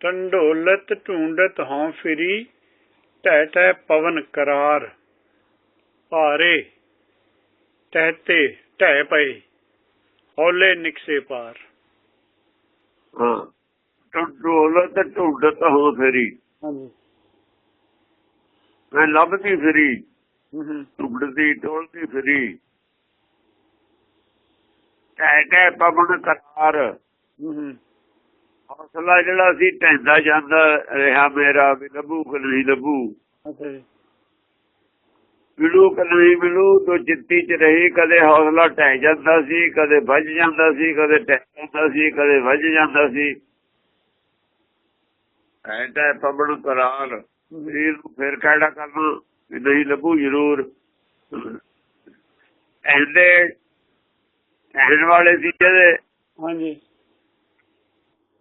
ਟੰਡੋਲਤ ਢੂੰਡਤ ਹਉ ਫਿਰੀ ਟਹਿ ਟਹਿ ਪਵਨ ਕਰਾਰ। ਭਾਰੇ ਟਹਿਤੇ ਟਹਿ ਪਏ ਹੌਲੇ ਨਿਕਸੇ ਪਾਰ। ਹਾਂ ਟੋਲ ਤੇ ਢੂੰਡਤ ਹੋ ਫੇਰੀ। ਹਾਂਜੀ। ਮੈਂ ਲੱਭਦੀ ਫਿਰੀ ਹੂੰ ਹੂੰ। ਢੂੰਡਦੀ ਟੋਲਦੀ ਫਿਰੀ। ਟੈ ਟੈ ਪਵਨ ਕਰਾਰ। ਹੂੰ ਹੂੰ। ਹੌਸਲਾ ਜਿਹੜਾ ਸੀ ਟੈਂਦਾ ਜਾਂਦਾ ਰਿਹਾ ਮੇਰਾ ਵੀ ਲੱਭੂ ਕਿ ਨਹੀਂ ਲੱਭੂ। ਮਿਲੂ ਕਿ ਨਹੀਂ ਮਿਲੂ ਤੋ ਚਿੱਤੀ ਚ ਰਹੀ ਕਦੇ ਹੌਸਲਾ ਟਹਿ ਜਾਂਦਾ ਸੀ ਕਦੇ ਵੱਜ ਜਾਂਦਾ ਸੀ ਕਦੇ ਟਹਿ ਜਾਂਦਾ ਸੀ ਕਦੇ ਵੱਜ ਜਾਂਦਾ ਸੀ। ਐ ਟੈ ਪਵਨ ਕਰਾਰ ਸਰੀਰ ਨੂੰ ਫਿਰ ਕਿਹੜਾ ਕਰਨਾ ਵੀ ਨਹੀਂ ਲੱਭੂ ਜ਼ਰੂਰ। ਐਂਦੇ ਐਨ ਵਾਲੇ ਸੀ ਜਿਹੜੇ ਹਾਂਜੀ।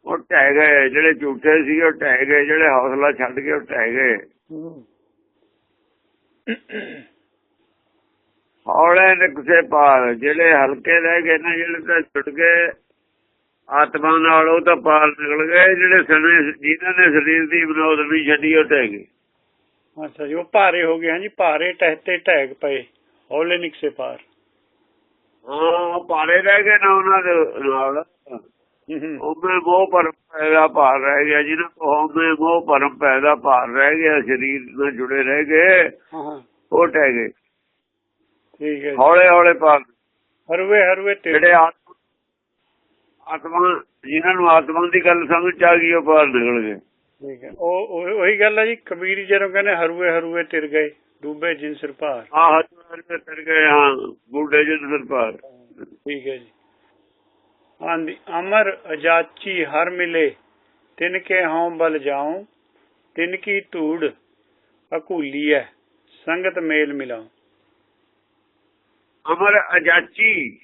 ਉਹ ਟਹਿ ਗਏ ਜਿਹੜੇ ਝੂਠੇ ਸੀ ਉਹ ਟਹਿ ਗਏ ਜਿਹੜੇ ਹੌਸਲਾ ਛੱਡ ਕੇ ਉਹ ਟਹਿ ਗਏ। ਹੂੰ ਹੌਲੇ ਨਿਕਸੇ ਪਾਰ ਜਿਹੜੇ ਹਲਕੇ ਰਹਿ ਗਏ ਨਾ ਜਿਹੜੇ ਤਾਂ ਛੁੱਟ ਗਏ ਆਤਮਾ ਨਾਲ ਉਹ ਤਾਂ ਪਾਰ ਨਿਕਲ ਗਏ ਜਿਹੜੇ ਸਰੀਰ ਜਿਨ੍ਹਾਂ ਨੇ ਸਰੀਰ ਦੀ ਵਿਨੋਦ ਵੀ ਛੱਡੀ ਉਹ ਟਹਿ ਗਏ। ਅੱਛਾ ਜੀ ਉਹ ਭਾਰੇ ਹੋ ਗਏ ਹਾਂਜੀ ਭਾਰੇ ਟਹਿਤੇ ਟਹਿਗ ਪਏ ਹੌਲੇ ਨਿਕਸੇ ਪਾਰ। ਹਾਂ ਪਾਰੇ ਰਹਿ ਗਏ ਨਾ ਉਹਨਾਂ ਦੇ ਨਾਲ। ਹੂੰ ਹੂੰ ਉਹਦੇ ਮੋਹ ਪਰਮ ਪੈਦਾ ਭਾਰ ਰਹਿ ਗਿਆ ਜਿਹਨਾਂ ਕੋ ਉਹਦੇ ਮੋਹ ਪਰਮ ਪੈਦਾ ਭਾਰ ਰਹਿ ਗਿਆ ਸਰੀਰ ਨਾਲ ਜੁੜੇ ਰਹਿ ਗਏ ਹਾਂ ਹਾਂ ਉਹ ਟਹਿ ਗਏ। ਠੀਕ ਹੈ। ਹੌਲੇ ਹੌਲੇ ਪਾਰ ਹਰਵੇ ਹਰਵੇ ਜਿਹੜੇ ਆਤਮ- ਜਿਨ੍ਹਾਂ ਨੂੰ ਆਤਮਾ ਦੀ ਗੱਲ ਸਮਝ ਆ ਗਈ ਉਹ ਪਾਰ ਨਿਕਲ ਗਏ। ਠੀਕ ਹੈ। ਉਹ ਗੱਲ ਹੈ ਜੀ ਕਬੀਰ ਜਦੋਂ ਕਹਿੰਦੇ ਹਰਵੇ ਹਰਵੇ ਤਿਰ ਗਏ ਡੂਬੇ ਜਿਨ ਸਿਰ ਭਾਰ। ਆਹ ਹੱਥ ਕਰ ਗਏ ਹਾਂ ਬੁੱਢੇ ਜਨ ਸਰਪਾਰ ਠੀਕ ਹੈ ਜੀ। ਆਂਦੀ ਅਮਰ ਅਜਾਚੀ ਹਰ ਮਿਲੇ ਤਿਨ ਕੇ ਹਉ ਬਲ ਜਾਉ ਤਿਨ ਕੀ ਧੂੜ ਅਕੂਲੀ ਹੈ ਸੰਗਤ ਮੇਲ ਮਿਲਾਉ। ਅਮਰ ਅਜਾਚੀ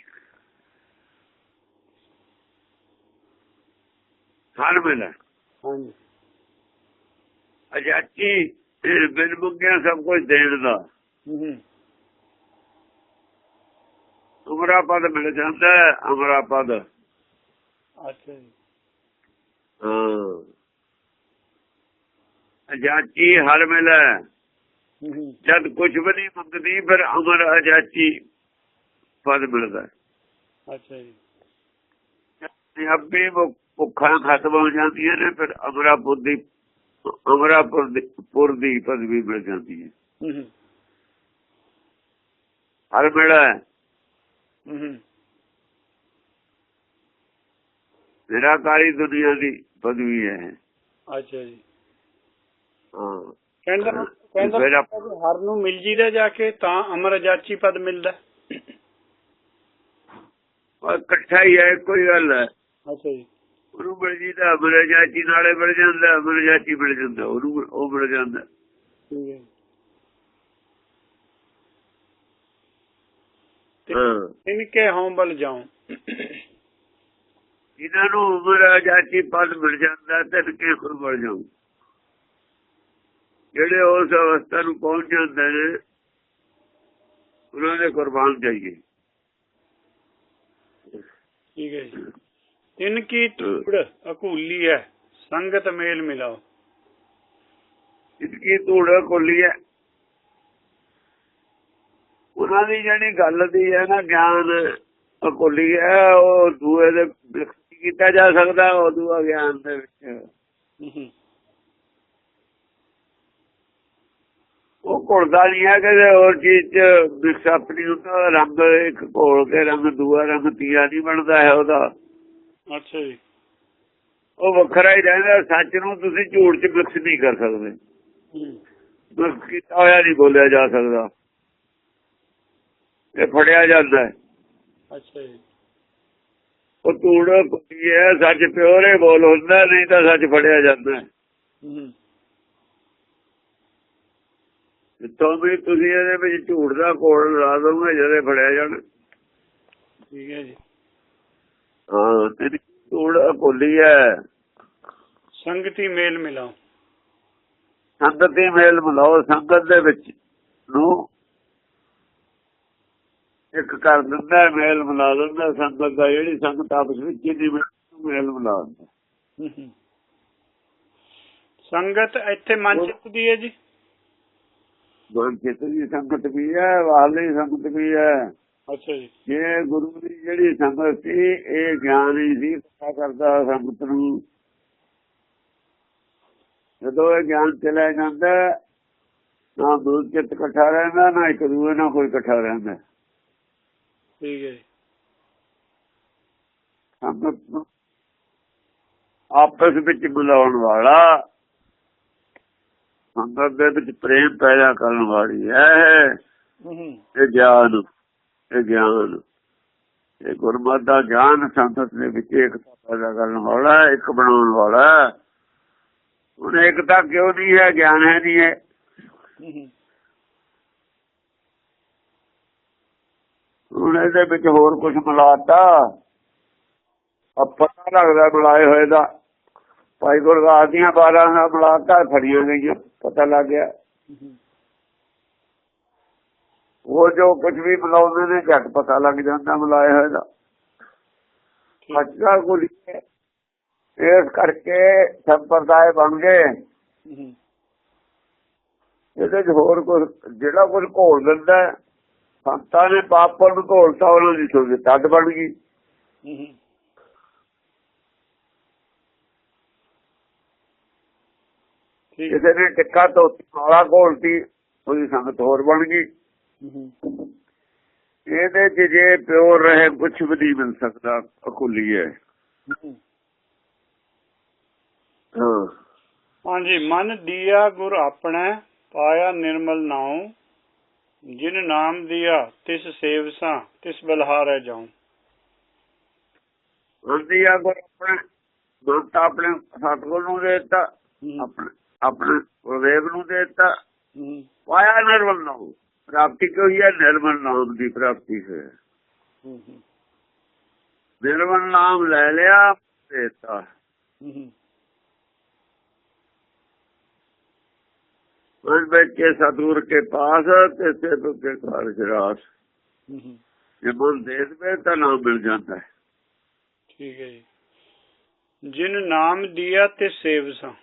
ਹਰ ਮਿਲਾ। ਹਾਂਜੀ। ਅਜਾਚੀ ਬਿਨ ਮੰਗਿਆ ਸਭ ਕੁਝ ਦੇਣ ਦਾ। ਹੂੰ ਅਮਰਾ ਪਦ ਮਿਲ ਜਾਂਦਾ ਹੈ, ਅਮਰਾ ਪਦ ਅੱਛਾ ਜੀ। ਹਾਂ। ਅਜਾਚੀ ਹਰ ਮਿਲਾ। ਜਦ ਕੁਝ ਵੀ ਨਹੀਂ ਮੰਗਦੀ ਫਿਰ ਅਮਰ ਅਜਾਚੀ ਪਦ ਮਿਲਦਾ। ਅੱਛਾ ਜੀ। ਤੇ ਆਪੇ ਉਹ ਭੁੱਖਾਂ ਖਤਮ ਹੋ ਜਾਂਦੀਆਂ ਨੇ ਫਿਰ ਅਮਰਾਪੁਰ ਦੀ ਅਮਰਾਪੁਰ ਦੀ ਪੁਰ ਦੀ ਪਦਵੀ ਮਿਲ ਜਾਂਦੀ ਹੈ। ਹਰ ਹੂੰ ਹੂੰ ਨਿਰਾਕਾਰੀ ਦੁਨੀਆ ਦੀ ਪਦਵੀ ਹੈ ਅੱਛਾ ਜੀ। ਹਾਂ। ਕਹਿੰਦਾ ਕਹਿੰਦਾ ਹਰ ਨੂੰ ਮਿਲ ਜੀਦਾ ਜਾ ਕੇ ਤਾਂ ਅਮਰ ਅਜਾਚੀ ਪਦ ਮਿਲਦਾ। ਉਹ ਇਕੱਠਾ ਹੀ ਹੈ ਕੋਈ ਗੱਲ ਹੈ। ਅੱਛਾ ਜੀ। ਉਹਨੂੰ ਮਿਲ ਜੀਦਾ ਅਮਰ ਜਾਤੀ ਨਾਲੇ ਮਿਲ ਜਾਂਦਾ ਅਮਰ ਜਾਤੀ ਮਿਲ ਜਾਂਦਾ ਉਹਨੂੰ ਉਹ ਮਿਲ ਜਾਂਦਾ। ਠੀਕ ਹੈ। ਹਾਂ। ਤਿਨ ਕੇ ਹਉ ਬਲ ਜਾਉ। ਇਹਨਾਂ ਨੂੰ ਉਮਰ ਜਾਤੀ ਪਦ ਮਿਲ ਜਾਂਦਾ ਤੇ ਕਿ ਖੁਦ ਮਿਲ ਜਾਊ। ਜਿਹੜੇ ਉਸ ਅਵਸਥਾ ਨੂੰ ਪਹੁੰਚ ਜਾਂਦੇ ਨੇ ਉਹਨਾਂ ਦੇ ਕੁਰਬਾਨ ਚਾਹੀਏ। ਠੀਕ ਹੈ ਜੀ। ਤਿਨ ਕੀ ਧੂੜ ਅਕੂਲੀ ਹੈ ਸੰਗਤ ਮੇਲ ਮਿਲਾਓ। ਇਸਕੀ ਧੂੜ ਕੋਲੀ ਹੈ। ਉਹਨਾਂ ਦੀ ਜਿਹੜੀ ਗੱਲ ਦੀ ਹੈ ਨਾ ਗਿਆਨ ਕੋਲੀ ਹੈ ਉਹ ਦੂਏ ਦੇ ਕੀਤਾ ਜਾ ਸਕਦਾ ਉਹ ਦੂਆ ਗਿਆਨ ਦੇ ਵਿੱਚ। ਉਹ ਘੁਲਦਾ ਨਹੀਂ ਹੈ ਕਿਸੇ ਹੋਰ ਚੀਜ਼ ਚ। ਮਿਕਸ ਆਪਣੀ ਹੁੰਦਾ ਰੰਗ ਇੱਕ ਘੋਲ ਕੇ ਰੰਗ ਦੂਆ ਰੰਗ ਤੀਆ ਨਹੀਂ ਬਣਦਾ ਹੈ ਉਹਦਾ। ਅੱਛਾ ਜੀ। ਉਹ ਵੱਖਰਾ ਹੀ ਰਹਿੰਦਾ ਸੱਚ ਨੂੰ ਤੁਸੀਂ ਝੂਠ ਚ ਮਿਕਸ ਨਹੀਂ ਕਰ ਸਕਦੇ। ਹੂੰ। ਮਿਕਸ ਕੀਤਾ ਹੋਇਆ ਨਹੀਂ ਬੋਲਿਆ ਜਾ ਸਕਦਾ। ਇਹ ਫੜਿਆ ਜਾਂਦਾ ਹੈ। ਅੱਛਾ ਜੀ। ਉਹ ਧੂੜ ਕੁੱਤੀ ਹੈ ਸੱਚ ਪਿਓਰੇ ਬੋਲ ਹੁੰਦਾ ਨਹੀਂ ਤਾਂ ਸੱਚ ਫੜਿਆ ਜਾਂਦਾ। ਜਿੱਥੋਂ ਵੀ ਤੁਸੀਂ ਇਹਦੇ ਵਿੱਚ ਝੂਠ ਦਾ ਕੋਲ ਲਾ ਦੋਗੇ ਜਦੇ ਫੜਿਆ ਜਾਣਾ। ਠੀਕ ਹੈ ਜੀ। ਹਾਂ ਤੇਰੀ ਧੂੜ ਕੋਲੀ ਹੈ ਸੰਗਤੀ ਮੇਲ ਮਿਲਾਓ। ਸੰਗਤ ਮੇਲ ਮਿਲਾਓ ਸੰਗਤ ਦੇ ਵਿੱਚ ਨੂੰ ਇੱਕ ਕਰ ਦਿੰਦਾ ਮੇਲ ਮਿਲਾ ਦਿੰਦਾ ਸੰਗਤ ਦਾ ਜਿਹੜੀ ਸੰਗਤ ਆਪਸ ਵਿੱਚ ਹੀ ਮੇਲ ਮਿਲਾ ਦਿੰਦਾ। ਸੰਗਤ ਇੱਥੇ ਮਨ ਚਿੱਤ ਦੀ ਹੈ ਜੀ? ਮਨ ਚਿੱਤ ਦੀ ਸੰਗਤ ਵੀ ਹੈ ਵਾਲੀ ਸੰਗਤ ਵੀ ਹੈ। ਅੱਛਾ ਜੀ। ਜੇ ਗੁਰੂ ਦੀ ਜਿਹੜੀ ਸੰਗਤ ਸੀ ਇਹ ਗਿਆਨ ਹੀ ਸੀ ਪਤਾ ਕਰਦਾ ਸੰਗਤ ਨੂੰ। ਜਦੋਂ ਇਹ ਗਿਆਨ ਚਲਾ ਜਾਂਦਾ ਨਾ ਦੂਰ ਚਿੱਤ ਇਕੱਠਾ ਰਹਿੰਦਾ ਨਾ ਇੱਕ ਦੂਏ ਨਾਲ ਕੋਈ ਇਕੱਠਾ ਰਹਿੰਦਾ। ਠੀਕ ਹੈ ਆਪਸ ਵਿੱਚ ਮਿਲਾਉਣ ਵਾਲਾ ਸੰਗਤ ਦੇ ਵਿੱਚ ਪ੍ਰੇਮ ਪੈਦਾ ਕਰਨ ਵਾਲੀ ਹੈ। ਇਹ ਗਿਆਨ ਇਹ ਗਿਆਨ। ਇਹ ਗੁਰਮਤਿ ਦਾ ਗਿਆਨ ਸੰਗਤ ਦੇ ਵਿੱਚ ਏਕਤਾ ਪੈਦਾ ਕਰਨ ਵਾਲਾ ਹੈ, ਇੱਕ ਬਣਾਉਣ ਵਾਲਾ। ਹੁਣ ਏਕਤਾ ਕਿਉਂ ਨਹੀਂ ਹੈ? ਗਿਆਨ ਹੈ ਨਹੀਂ ਹੈ ਹੂੰ ਹੂੰ ਹੁਣ ਇਹਦੇ ਵਿੱਚ ਹੋਰ ਕੁਝ ਮਿਲਾਤਾ। ਆ ਪਤਾ ਲੱਗਦਾ ਮਿਲਾਏ ਹੋਏ ਦਾ। ਭਾਈ ਗੁਰਦਾਸ ਦੀਆਂ 12 ਦਾ ਮਿਲਾਤਾ ਫੜੀਆਂ ਗਈਆਂ ਪਤਾ ਲੱਗ ਗਿਆ। ਉਹ ਜੋ ਕੁਝ ਵੀ ਮਿਲਾਉਂਦੇ ਨੇ ਝਟ ਪਤਾ ਲੱਗ ਜਾਂਦਾ ਮਿਲਾਏ ਹੋਏ ਦਾ। ਅੱਛਾ ਗੁਲੀ ਇਸ ਕਰਕੇ ਸੰਪਰਦਾਇ ਬਣ ਗਏ। ਇਹਦੇ 'ਚ ਹੋਰ ਕੁਝ ਜਿਹੜਾ ਕੁਝ ਘੋਲ ਦਿੰਦਾ ਸੰਤਾਂ ਨੇ ਪਾਪਰ ਨੂੰ ਘੋਲਤਾ ਉਹਨਾਂ ਦੀ ਸੁਣ ਤੱਦ ਬਣ ਗਈ। ਕਿਸੇ ਨੇ ਟਿੱਕਾ ਧੋਤੀ ਮਾਲਾ ਘੋਲਤੀ ਉਹਦੀ ਸੰਗਤ ਹੋਰ ਬਣ ਗਈ। ਇਹਦੇ 'ਚ ਜੇ ਪਿਓਰ ਰਹੇ ਕੁਝ ਵੀ ਨਹੀਂ ਮਿਲ ਸਕਦਾ ਅਕੁਲੀ ਹਾਂ। ਹਾਂਜੀ ਮਨ ਦੀਆ ਗੁਰ ਆਪਣਾ ਪਾਇਆ ਨਿਰਮਲ ਨਾਉ। ਜਿਨ ਨਾਮ ਦਿਆ ਤਿਸ ਸੇਵਸਾਂ ਤਿਸ ਬਲਹਾਰੈ ਜਾਉ। ਆ ਗੁਰ ਆਪਣੇ ਦੁੱਤ ਆਪਣੇ ਸਤਗੁਰ ਨੂੰ ਦਿੱਤਾ ਆਪਣੇ ਆਪਣੇ ਗੁਰਦੇਵ ਨੂੰ ਦਿੱਤਾ। ਪਾਇਆ ਨਿਰਮਲ ਨਾਮ ਪ੍ਰਾਪਤੀ ਕੋਈ ਹੈ? ਨਿਰਮਲ ਨਾਮ ਦੀ ਪ੍ਰਾਪਤੀ ਹੂੰ। ਨਿਰਮਲ ਨਾਮ ਲੈ ਲਿਆ ਦੇਤਾ। ਮਨ ਵਿੱਚ ਸਤਗੁਰ ਕੇ ਪਾਸ ਤੇ ਸੇ ਕੇ ਕਾਰਜ ਰਾਸ ਜੇ ਮਨ ਦੇ ਦੇਵੇ ਤਾਂ ਨਾਮ ਮਿਲ ਜਾਂਦਾ ਹੈ। ਠੀਕ ਹੈ ਜੀ। ਜਿਨ ਨਾਮ ਦਿਆ ਤੇ ਸੇਵਸਾਂ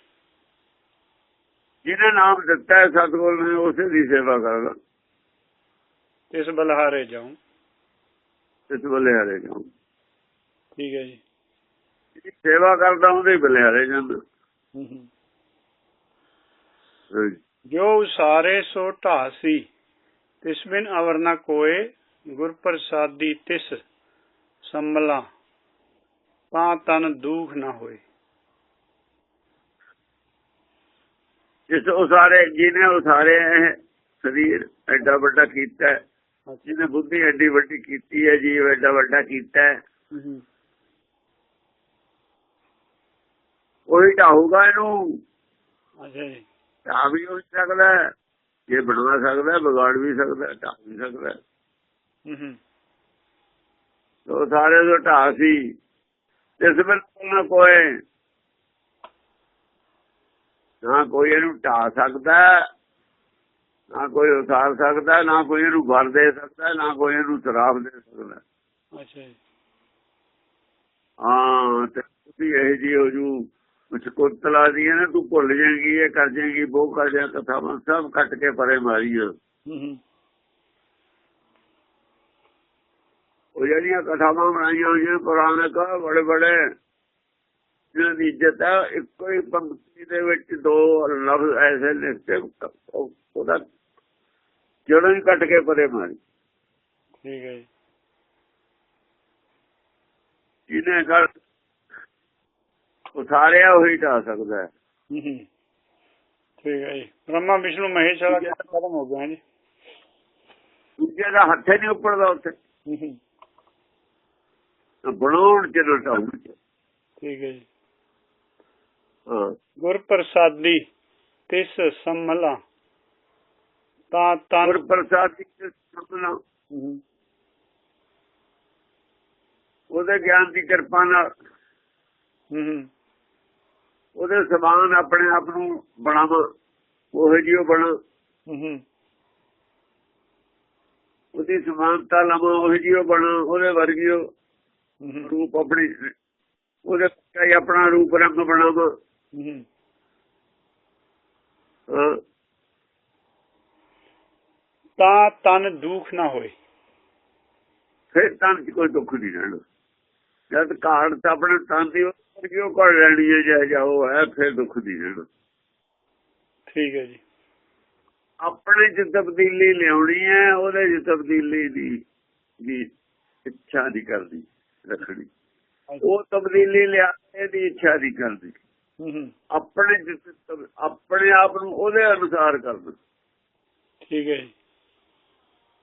ਜਿਹਨੇ ਨਾਮ ਦਿੱਤਾ ਹੈ ਸਤਗੁਰ ਨੇ ਉਸੇ ਦੀ ਸੇਵਾ ਕਰਦਾ। ਤਿਸ ਬਲਹਾਰੇ ਜਾਉ। ਇਸ ਬਲਿਹਾਰੇ ਜਾਉ। ਠੀਕ ਹੈ ਜੀ। ਸੇਵਾ ਕਰਦਾ ਉਹਦੇ ਬਲਿਹਾਰੇ ਜਾਂਦਾ। ਹੂੰ ਹੂੰ। ਜੋ ਉਸਾਰੇ ਸੋ ਢਾਸੀ ਤਿਸ ਬਿਨ ਅਵਰ ਨ ਕੋਏ ਗੁਰ ਪ੍ਰਸਾਦੀ ਤਿਸ ਸੰਮਲਾ ਤਾਂ ਤਨ ਦੁਖ ਨਾ ਹੋਏ। ਜਿਸ ਉਸਾਰੇ ਜਿਹਨੇ ਉਸਾਰੇ ਸਰੀਰ ਐਡਾ ਵੱਡਾ ਕੀਤਾ ਜਿਹਨੇ ਬੁੱਧੀ ਐਡੀ ਵੱਡੀ ਕੀਤੀ ਹੈ ਜੀਵ ਐਡਾ ਵੱਡਾ ਕੀਤਾ ਹੈ, ਉਹੀ ਢਾਊਗਾ ਇਹਨੂੰ। ਅੱਛਾ ਜੀ। ਢਾ ਵੀ ਹੋ ਸਕਦਾ ਹੈ, ਜੇ ਬਣਾ ਸਕਦਾ ਹੈ, ਵਿਗਾੜ ਵੀ ਸਕਦਾ ਢਾ ਵੀ ਸਕਦਾ ਹੈ। ਹੂੰ ਹੂੰ। ਤੋ ਸਾਰੇ ਤੋਂ ਢਾ ਸੀ। ਇਸ ਵੇਲੇ ਨਾ ਕੋਈ ਨਾ ਕੋਈ ਇਹਨੂੰ ਢਾ ਸਕਦਾ ਨਾ ਕੋਈ ਉਸਾਰ ਸਕਦਾ ਨਾ ਕੋਈ ਇਹਨੂੰ ਘਰ ਦੇ ਸਕਦਾ ਨਾ ਕੋਈ ਇਹਨੂੰ ਸਰਾਫ ਦੇ ਸਕਦਾ। ਅੱਛਾ ਹਾਂ ਤੇ ਤੁਸੀਂ ਇਹ ਜੀ ਹੋ ਜੂ। ਕੁਛ ਕੁੱਤਲਾ ਦੀ ਹੈ ਨਾ ਤੂੰ ਭੁੱਲ ਜਾਏਗੀ ਇਹ ਕਰ ਜਾਏਗੀ ਉਹ ਕਰ ਜਾ ਕਥਾਵਾਂ ਸਭ ਕੱਟ ਕੇ ਪਰੇ ਹੂੰ ਉਹ ਜਿਹੜੀਆਂ ਕਥਾਵਾਂ ਬਣਾਈਆਂ ਹੋਈਆਂ ਕੁਰਾਨ ਕਾ ਬੜੇ ਬੜੇ ਜਿਹਨਾਂ ਦੀ ਇੱਜ਼ਤ ਹੈ ਇੱਕੋ ਹੀ ਪੰਕਤੀ ਦੇ ਵਿੱਚ ਦੋ ਲਫ਼ਜ਼ ਐਸੇ ਲਿਖਤੇ ਉਹ- ਉਹਦਾ ਜਿਹੜਾ ਹੀ ਕੱਟ ਕੇ ਪਰੇ ਮਾਰੀ। ਠੀਕ ਹੈ ਜੀ। ਜਿਹਨੇ ਕਰ ਉਸਾਰਿਆ ਉਹੀ ਢਾ ਸਕਦਾ ਹੈ। ਠੀਕ ਹੈ ਜੀ। ਬ੍ਰਹਮਾ ਵਿਸ਼ਨੂੰ ਮਹੇਸ਼ ਵਾਲਾ ਖਤਮ ਹੋ ਗਿਆ ਜੀ? ਦੂਜੇ ਦਾ ਹੱਥੇ ਨਹੀਂ ਉੱਪਰਦਾ ਉੱਥੇ। ਬਣਾਉਣ ਚ ਲਟਾਉਣ ਚ ਠੀਕ ਹੈ ਜੀ। ਹਾਂ। ਗੁਰ ਪ੍ਰਸਾਦੀ ਤਿਸ ਸੰਮਲਾ। ਤਾਂ ਤਨ ਗੁਰ ਪ੍ਰਸਾਦ ਹੂੰ ਹੂੰ। ਉਹਦੇ ਗਿਆਨ ਦੀ ਕਿਰਪਾ ਨਾਲ। ਹੂੰ ਹੂੰ। ਉਹਦੇ ਸਮਾਨ ਆਪਣੇ ਆਪ ਨੂੰ ਬਣਾਵਾਂ ਉਹ ਜਿਉ ਬਣਾ ਉਹਦੀ ਸਮਾਨਤਾ ਲਵਾਂ ਉਹ ਜਿਉ ਬਣਾ ਉਹਦੇ ਵਰਗਿਓ ਰੂਪ ਆਪਣੀ ਉਹਦੇ ਹੀ ਆਪਣਾ ਰੂਪ ਰੰਗ ਬਣਾਵਾਂ। ਤਾਂ ਤਨ ਦੁਖ ਨਾ ਹੋਏ। ਫਿਰ ਤਨ ਚ ਕੋਈ ਦੁੱਖ ਨਹੀਂ ਰਹਿਣਾ। ਜਦ ਕਾੜ ਤਾਂ ਆਪਣੇ ਤਨ ਦੀ ਕਿਉਂ ਕੋਲ ਲੈਣੀ ਹੈ ਜੇ ਜਾ ਉਹ ਹੈ ਫਿਰ ਦੁੱਖ ਨਹੀਂ ਰਹਿਣਾ। ਠੀਕ ਹੈ ਜੀ। ਆਪਣੇ ਚ ਤਬਦੀਲੀ ਲਿਆਉਣੀ ਹੈ ਉਹਦੇ ਚ ਤਬਦੀਲੀ ਦੀ ਦੀ ਇੱਛਾ ਨਹੀਂ ਕਰਦੀ ਰੱਖਣੀ। ਉਹ ਤਬਦੀਲੀ ਲਿਆ ਇਹਦੀ ਇੱਛਾ ਨਹੀਂ ਕਰਦੀ। ਆਪਣੇ ਆਪਣੇ ਆਪ ਨੂੰ ਉਹਦੇ ਅਨੁਸਾਰ ਕਰਨਾ ਠੀਕ ਹੈ ਜੀ।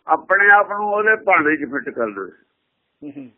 ਆਪਣੇ ਆਪ ਨੂੰ ਉਹਦੇ ਭਾਣੇ 'ਚ ਫਿੱਟ ਹੂੰ ਹੂੰ।